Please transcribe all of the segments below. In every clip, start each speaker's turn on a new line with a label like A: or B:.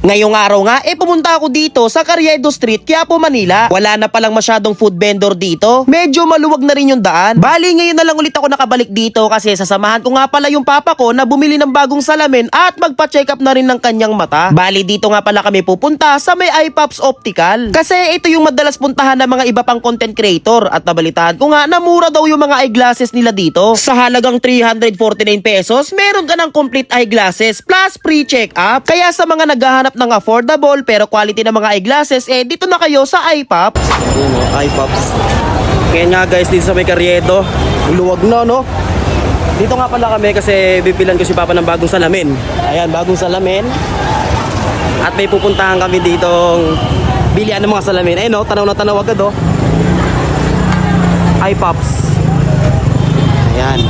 A: Ngayong araw nga, eh pumunta ako dito sa Carriedo Street, Quiapo, Manila. Wala na palang masyadong food vendor dito. Medyo maluwag na rin yung daan. Bali, ngayon na lang ulit ako nakabalik dito kasi sasamahan ko nga pala yung papa ko na bumili ng bagong salamin at magpa-check up na rin ng kanyang mata. Bali, dito nga pala kami pupunta sa may iPops Optical. Kasi ito yung madalas puntahan ng mga iba pang content creator at nabalitaan ko nga na mura daw yung mga eyeglasses nila dito. Sa halagang 349 pesos, meron ka ng complete eyeglasses plus free check-up. Kaya sa mga naghahanap ng affordable pero quality na mga eyeglasses, eh dito na kayo sa iPops. Yun o, iPops. Kaya nga guys, dito sa may karyedo, luwag na no? Dito nga pala kami kasi bipilan ko si Papa ng bagong salamin. Ayan, bagong salamin. At may pupuntahan kami ditong bilian ng mga salamin. Ayun no, tanaw na tanaw agad oh. iPops. Ayan.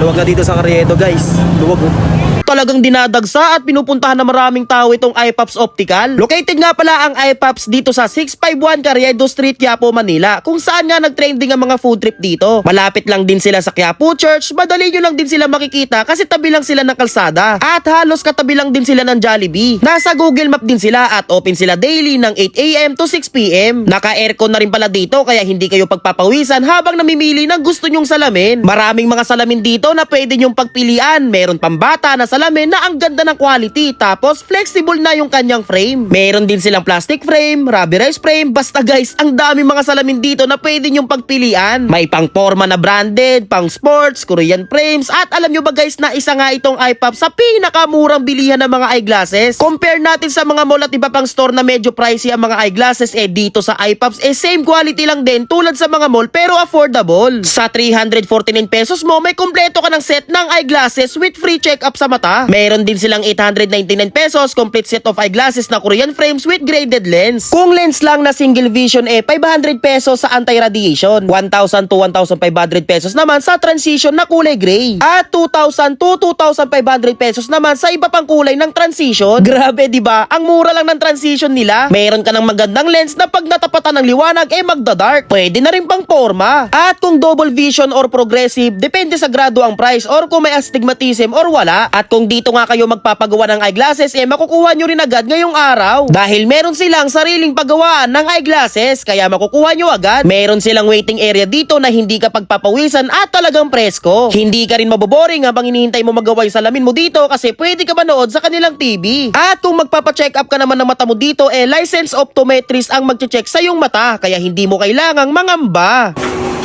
A: Luwag na dito sa Carriedo guys. Luwag oh. Talagang dinadagsa at pinupuntahan ng maraming tao itong iPops Optical. Located nga pala ang iPops dito sa 651 Carriedo Street, Quiapo, Manila. Kung saan nga nagtrending ang mga food trip dito. Malapit lang din sila sa Quiapo Church. Madali nyo lang din sila makikita kasi tabi lang sila ng kalsada. At halos katabi lang din sila ng Jollibee. Nasa Google Map din sila at open sila daily ng 8am to 6pm. Naka-aircon na rin pala dito kaya hindi kayo pagpapawisan habang namimili ng gusto nyong salamin. Maraming mga salamin dito na pwede nyong pagpilian. Meron pambata na salamin na ang ganda ng quality tapos flexible na yung kanyang frame. Meron din silang plastic frame, rubberized frame. Basta guys, ang dami mga salamin dito na pwede nyong pagpilian. May pang forma na branded, pang sports, Korean frames at alam nyo ba guys na isa nga itong iPop sa pinakamurang bilihan ng mga eyeglasses. Compare natin sa mga mall at iba pang store na medyo pricey ang mga eyeglasses eh dito sa iPops eh same quality lang din tulad sa mga mall pero affordable. Sa 349 pesos mo may kumpleto ka ng set ng eyeglasses with free check-up sa mata. Meron din silang 899 pesos complete set of eyeglasses na Korean frames with graded lens. Kung lens lang na single vision eh 500 pesos sa anti-radiation. 1,000 to 1,500 pesos naman sa transition na kulay gray. At 2,000 to 2,500 pesos naman sa iba pang kulay ng transition. Grabe 'di ba? Ang mura lang ng transition nila. Meron ka ng magandang lens na pag natapatan ng liwanag eh magda-dark. Pwede na rin pang forma. At kung double vision or progressive, depende sa grado ang price or kung may astigmatism or wala. At kung dito nga kayo magpapagawa ng eyeglasses, eh makukuha nyo rin agad ngayong araw. Dahil meron silang sariling paggawaan ng eyeglasses, kaya makukuha nyo agad. Meron silang waiting area dito na hindi ka pagpapawisan at talagang presko. Hindi ka rin maboboring habang hinihintay mo magawa yung salamin mo dito kasi pwede ka manood sa kanilang TV. At kung magpapacheck up ka naman ng mata mo dito, eh licensed optometrist ang magche-check sa iyong mata, kaya hindi mo kailangang mangamba.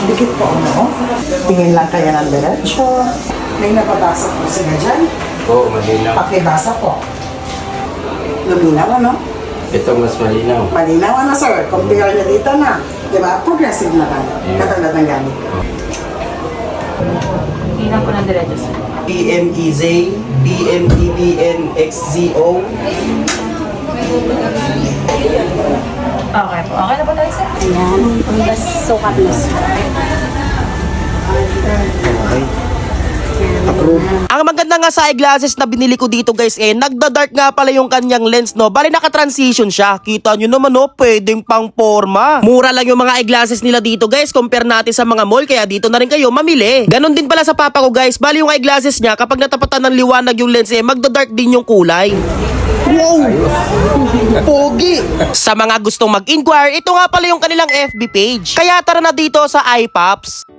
B: Dikit po ano? Tingin lang kaya ng diretso. May nababasa po sila dyan.
C: Oo, malinaw.
B: Pakibasa po. Luminaw ano?
C: Ito mas malinaw.
B: Malinaw ano sir? Compare niya dito na. Di ba? Progressive na tayo. Katulad ng gamit.
D: Tingnan po ng diretso, sir.
A: BMEZ, BMTBN, XZO,
D: Okay po. Okay na po tayo, sir?
E: Ayan, ang bas sukat na sir.
A: Maganda nga sa eyeglasses na binili ko dito guys eh, nagda-dark nga pala yung kanyang lens no. Bali naka-transition siya. Kita nyo naman no, pwedeng pang forma. Mura lang yung mga eyeglasses nila dito guys, compare natin sa mga mall kaya dito na rin kayo mamili. Ganon din pala sa papa ko guys, bali yung eyeglasses niya kapag natapatan ng liwanag yung lens eh, magda-dark din yung kulay. Wow! Pogi! Sa mga gustong mag-inquire, ito nga pala yung kanilang FB page. Kaya tara na dito sa iPops.